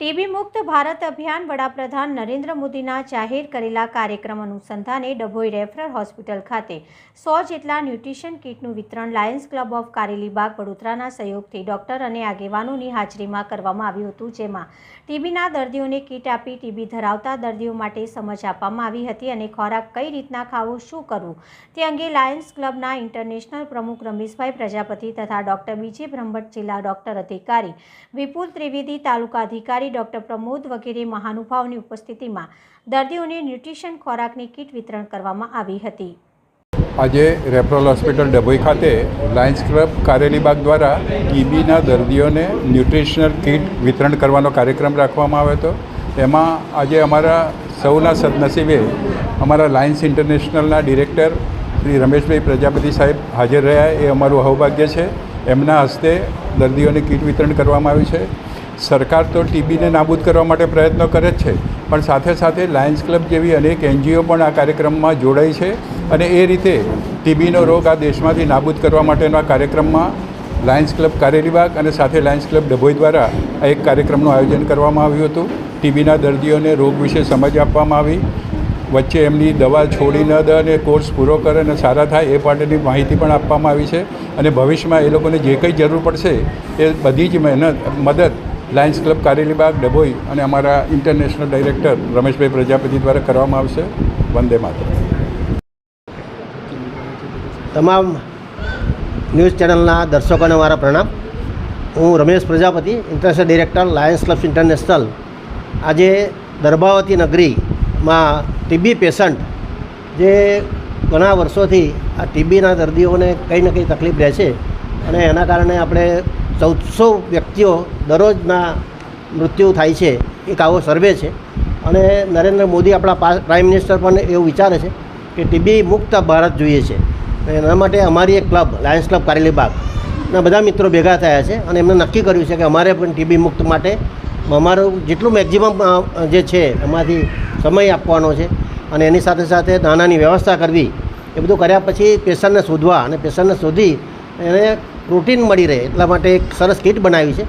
TB મુક્ત ભારત અભિયાન વડાપ્રધાન નરેન્દ્ર મોદીના જાહેર કરેલા કાર્યક્રમ અનુસંધાને ડભોઈ રેફરલ હોસ્પિટલ ખાતે સો જેટલા ન્યુટ્રિશન કીટનું વિતરણ લાયન્સ ક્લબ ઓફ કારેલીબાગ વડોદરાના સહયોગથી ડોક્ટર અને આગેવાનોની હાજરીમાં કરવામાં આવ્યું હતું, જેમાં ટીબીના દર્દીઓને કીટ આપી ટીબી ધરાવતા દર્દીઓ માટે સમજ આપવામાં આવી હતી અને ખોરાક કઈ રીતના ખાવો, શું કરવું, તે અંગે લાયન્સ ક્લબના ઇન્ટરનેશનલ પ્રમુખ રમેશભાઈ પ્રજાપતિ તથા ડોક્ટર બીજે બ્રહ્મભટ્ટ જિલ્લા ડોક્ટર અધિકારી વિપુલ ત્રિવેદી તાલુકા અધિકારી ડોક્ટર પ્રમોદ વગેરે મહાનુભાવની ઉપસ્થિતિમાં દર્દીઓને ન્યુટ્રિશન ખોરાકની કીટ વિતરણ કરવામાં આવી હતી. આજે રેફરલ હોસ્પિટલ ડભોઈ ખાતે લાયન્સ ક્લબ કારેલીબાગ દ્વારા ટીબીના દર્દીઓને ન્યુટ્રિશનલ કીટ વિતરણ કરવાનો કાર્યક્રમ રાખવામાં આવ્યો હતો. એમાં આજે અમારા સૌના સદનસીબે અમારા લાયન્સ ઇન્ટરનેશનલના ડિરેક્ટર શ્રી રમેશભાઈ પ્રજાપતિ સાહેબ હાજર રહ્યા. એ અમારું સૌભાગ્ય છે. એમના હસ્તે દર્દીઓને કીટ વિતરણ કરવામાં આવ્યું છે. સરકાર તો ટીબીને નાબૂદ કરવા માટે પ્રયત્નો કરે જ છે, પણ સાથે સાથે લાયન્સ ક્લબ જેવી અનેક એનજીઓ પણ આ કાર્યક્રમમાં જોડાઈ છે અને એ રીતે ટીબીનો રોગ આ દેશમાંથી નાબૂદ કરવા માટેના કાર્યક્રમમાં લાયન્સ ક્લબ કારેલીબાગ અને સાથે લાયન્સ ક્લબ ડભોઈ દ્વારા એક કાર્યક્રમનું આયોજન કરવામાં આવ્યું હતું. ટીબીના દર્દીઓને રોગ વિશે સમજ આપવામાં આવી. વચ્ચે એમની દવા છોડી ન દે અને કોર્સ પૂરો કરે અને સારા થાય એ માટેની માહિતી પણ આપવામાં આવી છે. અને ભવિષ્યમાં એ લોકોને જે કંઈ જરૂર પડશે એ બધી જ મહેનત, મદદ લાયન્સ ક્લબ કારેલીબાગ, ડભોઈ અને અમારા ઇન્ટરનેશનલ ડાયરેક્ટર રમેશભાઈ પ્રજાપતિ દ્વારા કરવામાં આવશે. વંદે માતરમ. તમામ ન્યૂઝ ચેનલના દર્શકોને મારા પ્રણામ. હું Ramesh Prajapati, international director Lions clubs international. આજે દર્ભાવતી નગરીમાં ટીબી પેશન્ટ જે ઘણા વર્ષોથી આ ટીબીના દર્દીઓને કંઈ ને કંઈ તકલીફ રહે છે અને એના કારણે આપણે ચૌદસો વ્યક્તિઓ દરરોજના મૃત્યુ થાય છે. એક આવો સર્વે છે. અને નરેન્દ્ર મોદી આપણા પ્રાઇમ મિનિસ્ટર પણ એવું વિચારે છે કે ટીબી મુક્ત ભારત જોઈએ છે. એના માટે અમારી એક ક્લબ, લાયન્સ ક્લબ કારેલીબાગ ના બધા મિત્રો ભેગા થયા છે અને એમને નક્કી કર્યું છે કે અમારે પણ ટીબી મુક્ત માટે અમારું જેટલું મેક્ઝિમમ જે છે એમાંથી સમય આપવાનો છે અને એની સાથે સાથે નાનાની વ્યવસ્થા કરવી, એ બધું કર્યા પછી પેશન્ટને શોધવા અને પેશન્ટને શોધી એને પ્રોટીન મળી રહે એટલા માટે એક સરસ કીટ બનાવી છે.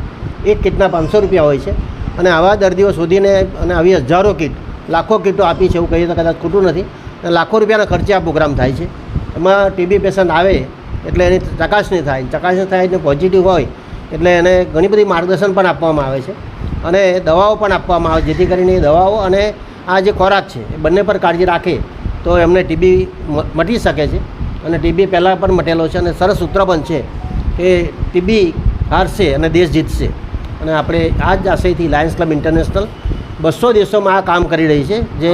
એક કીટના પાંચસો રૂપિયા હોય છે. અને આવા દર્દીઓ શોધીને અને આવી હજારો કીટ, લાખો કીટો આપી છે એવું કહીએ તો કદાચ ખોટું નથી. અને લાખો રૂપિયાના ખર્ચે આ પ્રોગ્રામ થાય છે. એમાં ટીબી પેશન્ટ આવે એટલે એની ચકાસણી થાય. ચકાસણી થાય એટલે પોઝિટિવ હોય એટલે એને ઘણી બધી માર્ગદર્શન પણ આપવામાં આવે છે. અને દવાઓ પણ આપવામાં આવે, જેથી કરીને દવાઓ અને આ જે ખોરાક છે, એ બંને પર કાળજી રાખે તો એમને ટીબી મટી શકે છે. અને ટીબી પહેલાં પણ મટેલો છે અને સરસ સૂત્ર પણ છે કે ટીબી હારશે અને દેશ જીતશે. અને આપણે આ જ આશયથી લાયન્સ ક્લબ ઇન્ટરનેશનલ બસો દેશોમાં આ કામ કરી રહી છે, જે